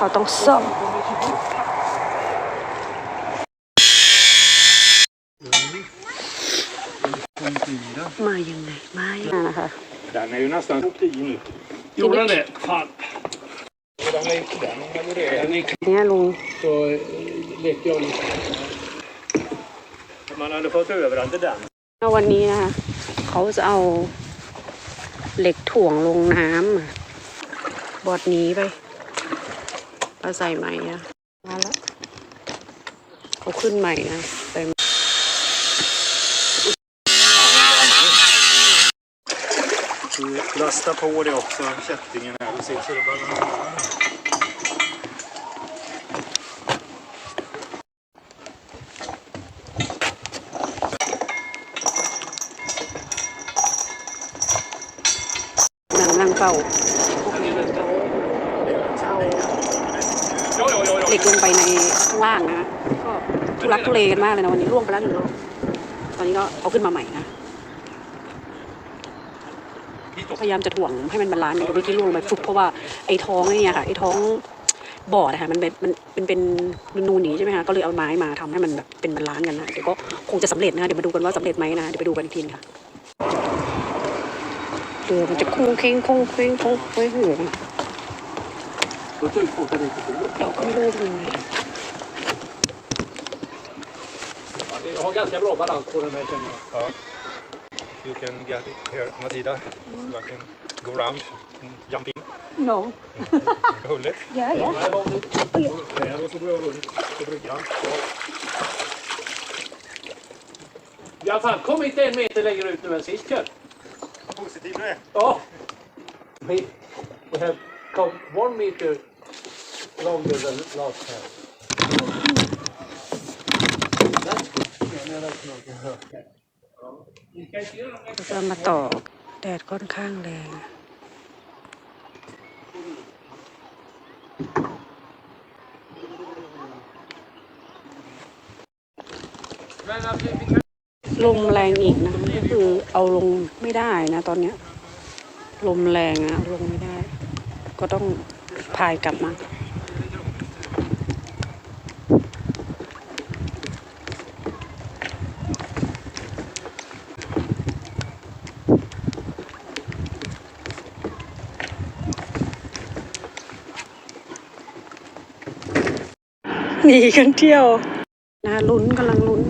เขาต้องซ่อมมายังไงมายังไงนะคะ Den är ju nästan åkt i nu. Gjorde den det? Fan. Den är inte den. Eller det är den. เนี่ยลุง Så eh, lekte jag lite. Man hade fått över den till den. วันนี้นะคะเขาจะเอาเหล็กถ่วงลงน้ำอะบอดนี้ไป เอาใส่ใหม่อะมาแล้วเขาขึ้นใหม่นะใส่ใหม่ Du lastar på det också, kättingen här. Du ser så det balanserar. นั่งนั่งเฝ้า Ja, ja, ja. เหล็กลงไปในข้างล่างนะก็ทุลักทุเลกันมากเลยนะวันนี้ร่วงไปแล้วหนึ่งรอบตอนนี้ก็เอาขึ้นมาใหม่นะพยายามจะถ่วงให้มันบาลานซ์กับที่ร่วงไปฟุบเพราะว่าไอ้ท้องเนี่ยค่ะไอ้ท้องบ่อนะคะมันเป็นมันเป็นเป็นนูนๆอย่างนี้ใช่ไหมคะก็เลยเอาไม้มาทำให้มันแบบเป็นบาลานซ์กันนะเดี๋ยวก็คงจะสำเร็จนะเดี๋ยวมาดูกันว่าสำเร็จไหมนะเดี๋ยวไปดูกันอีกทีค่ะเรือมันจะคุ้งเค้งคุ้งเค้งคุ้งเค้ง หัว Då tog folk det lite. เราก็ไม่รู้เป็นยังไง Jag har ganska bra balans på den här känner jag. Ja. You can get it here, Matilda. So I can go round and jump in. no Hold it. yeah yeah Nej, hold it. Där och så går jag runt på bryggan. I alla fall, kom inte en meter längre ut nu än sist Kjell. Positiv du är. Ja. We, we have come one meter longer than last time. That's good. Yeah, that's not good. เรามาตอกแดดค่อนข้างแรงลมแรงอีกนะก็คือเอาลงไม่ได้นะตอนเนี้ยลมแรงอะลงไม่ได้ ก็ต้องพายกลับมาหนีกันเที่ยวนะลุ้นกำลังลุ้น